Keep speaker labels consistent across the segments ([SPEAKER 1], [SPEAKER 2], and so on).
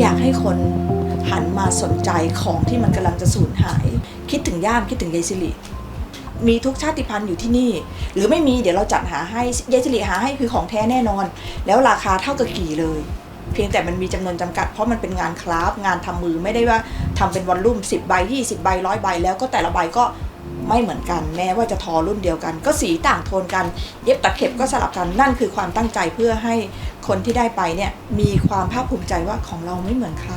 [SPEAKER 1] อยากให้คนหันมาสนใจของที่มันกำลังจะสูญหาย คิดถึงย่ามคิดถึงยายสิริมีทุกชาติพันธุ์อยู่ที่นี่ หรือไม่มีเดี๋ยวเราจัดหาให้ยายสิริหาให้คือของแท้แน่นอน แล้วราคาเท่ากับกี่เลย เพียงแต่มันมีจำนวนจำกัดเพราะมันเป็นงานคราฟงานทำมือไม่ได้ว่าทำเป็นวอลลุ่ม10ใบ20ใบร้อยใบแล้วก็แต่ละใบก็ไม่เหมือนกันแม้ว่าจะทอรุ่นเดียวกัน ก็สีต่างโทนกัน เย็บตะเข็บก็สลับกันนั่นคือความตั้งใจเพื่อให้ คนที่ได้ไปเนี่ยมีความภาคภูมิใจว่าของเราไม่เหมือนใคร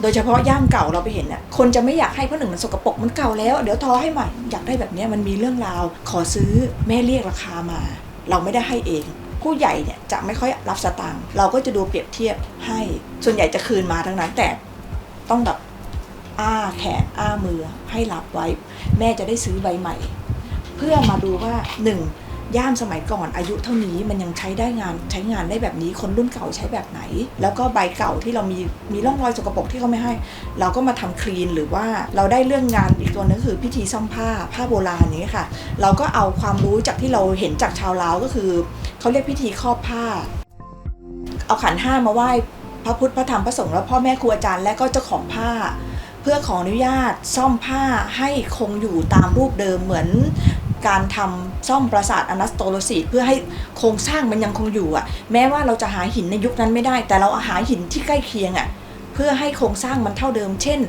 [SPEAKER 1] โดยเฉพาะย่ามเก่าเราไปเห็นเนี่ยคนจะไม่อยากให้เพราะหนึ่งมันสกปรกมันเก่าแล้วเดี๋ยวทอให้ใหม่อยากได้แบบนี้มันมีเรื่องราว ขอซื้อแม่เรียกราคามา เราไม่ได้ให้เอง ผู้ใหญ่เนี่ยจะไม่ค่อยรับสตางค์เราก็จะดูเปรียบเทียบให้ ส่วนใหญ่จะคืนมาทั้งนั้นแต่ต้องแบบอ้าแขนอ้ามือให้รับไว้ แม่จะได้ซื้อใบใหม่ เพื่อมาดูว่าหนึ่ง ย่ามสมัยก่อนอายุเท่านี้มันยังใช้ได้งานใช้งานได้แบบนี้คนรุ่นเก่าใช้แบบไหน แล้วก็ใบเก่าที่เรามีมีร่องรอยสกปรกที่เขาไม่ให้ เราก็มาทำคลีนหรือว่าเราได้เรื่องงานอีกตัวนึงคือพิธีซ่อมผ้าผ้าโบราณนี้ค่ะ เราก็เอาความรู้จากที่เราเห็นจากชาวลาวก็คือเขาเรียกพิธีครอบผ้า เอาขันห้ามาไหว้พระพุทธพระธรรมพระสงฆ์แล้วพ่อแม่ครูอาจารย์และก็เจ้าของผ้า เพื่อขออนุญาตซ่อมผ้าให้คงอยู่ตามรูปเดิมเหมือน การทำซ่อมปราสาทอนัสโตโลซีเพื่อให้โครงสร้างมันยังคงอยู่อะ แม้ว่าเราจะหาหินในยุคนั้นไม่ได้ แต่เราหาหินที่ใกล้เคียงอะเพื่อให้โครงสร้างมันเท่าเดิม เช่น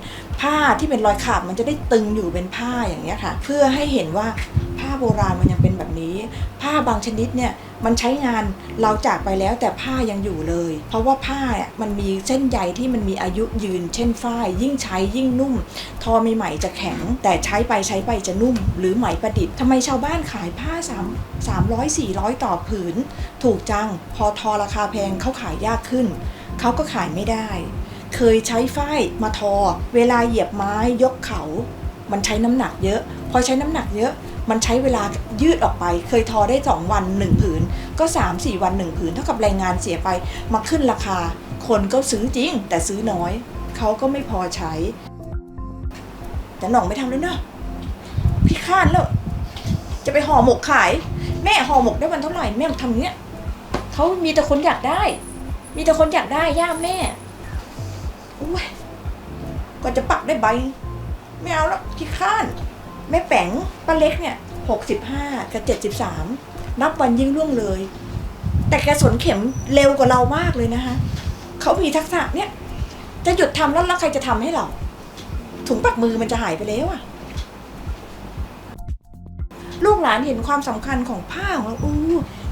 [SPEAKER 1] ผ้าที่เป็นรอยขาดมันจะได้ตึงอยู่เป็นผ้าอย่างเงี้ยค่ะ เพื่อให้เห็นว่าาโบราณมันยังเป็นแบบนี้ ผ้าบางชนิดเนี่ยมันใช้งานเราจากไปแล้วแต่ผ้ายังอยู่เลย เพราะว่าผ้าอะมันมีเส้นใยที่มันมีอายุยืน เช่นฝ้าย ยิ่งใช้ยิ่งนุ่ม ทอใหม่ๆจะแข็ง แต่ใช้ไปใช้ไปจะนุ่ม หรือไหมประดิษฐ์ทำไมชาวบ้านขายผ้า3 300 400 ต่อผืน ถูกจัง พอทอราคาแพงเขาขายยากขึ้น เขาก็ขายไม่ได้ เคยใช้ฝ้ายมาทอ เวลาเหยียบไม้ยกเขา มันใช้น้ำหนักเยอะ พอใช้น้ำหนักเยอะ มันใช้เวลายืดออกไป เคยทอได้ 2 วัน 1 ผืน ก็ 3 4 วัน 1 ผืน เท่ากับแรงงานเสียไป มาขึ้นราคา คนก็ซื้อจริง แต่ซื้อน้อย เขาก็ไม่พอใช้ แต่หน่องไม่ทำแล้วเนอะพี่ข้านแล้ว จะไปห่อหมกขาย แม่ห่อหมกได้วันเท่าไหร่แม่ทำเนี้ยเขามีแต่คนอยากได้ มีแต่คนอยากได้ย่าแม่อุ้ยก็จะปักได้ใบไม่เอาแล้วพี่ข้าน แม่แป๋งป้าเล็กเนี่ยหกสิบห้ากับเจ็ดสิบสามนับวันยิ่งล่วงเลย แต่แกสนเข็มเร็วกว่าเรามากเลยนะคะเขามีทักษะเนี่ย จะหยุดทำแล้วแล้วใครจะทำให้เรา ถุงปักมือมันจะหายไปแล้วอะลูกหลานเห็นความสำคัญของผ้าของเราอู้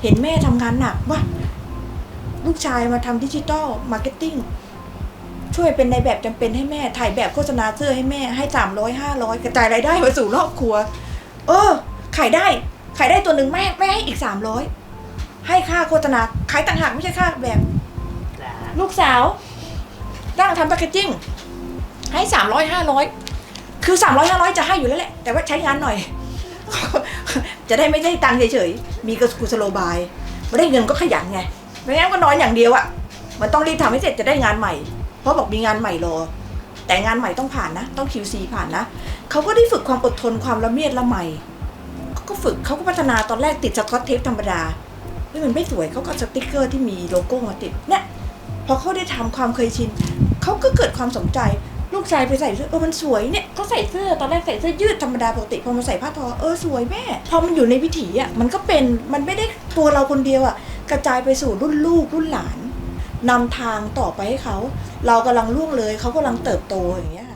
[SPEAKER 1] เห็นแม่ทำงานหนักว่าลูกชายมาทำดิจิตอลมาร์เก็ตติ้ง ช่วยเป็นในแบบจำเป็นให้แม่ถ่ายแบบโฆษณาเสื้อให้แม่ให้สามร้อยห้าร้อยกระจายรายได้มาสู่ครอบครัว เออ ขายได้ ขายได้ตัวหนึ่งแม่แม่ให้อีกสามร้อยให้ค่าโฆษณาขายต่างหากไม่ใช่ค่าแบบ ลูกสาวร่างทำแพคเกจิ้งให้สามร้อยห้าร้อยคือสามร้อยห้าร้อยจะให้อยู่แล้วแหละ แต่ว่าใช้งานหน่อย จะได้ไม่ได้ตังค์เฉยๆ มีกระกุสโลบายไม่ได้เงินก็ขยันไงไม่งั้นก็นอนอย่างเดียวอะ มันต้องรีบทำให้เสร็จจะได้งานใหม่ เพราะบอกมีงานใหม่รอ แต่งานใหม่ต้องผ่านนะ ต้อง QC ผ่านนะเขาก็ได้ฝึกความอดทนความละเมียดละไมเขาก็ฝึกเขาก็พัฒนาตอนแรกติดสกอตเทปธรรมดาเฮ้ยมันไม่สวยเขาก็สติ๊กเกอร์ที่มีโลโก้มาติดเนี่ยพอเขาได้ทำความเคยชินเขาก็เกิดความสนใจลูกชายไปใส่เสื้อเออมันสวยเนี่ยเขาใส่เสื้อตอนแรกใส่เสื้อยืดธรรมดาปกติพอมาใส่ผ้าทอเออสวยแม่พอมันอยู่ในวิถีอะมันก็เป็นมันไม่ได้ตัวเราคนเดียวอะกระจายไปสู่รุ่นลูกรุ่นหลานนำทางต่อไปให้เขา เรากำลังล่วงเลยเขากำลังเติบโตอย่างเงี้ย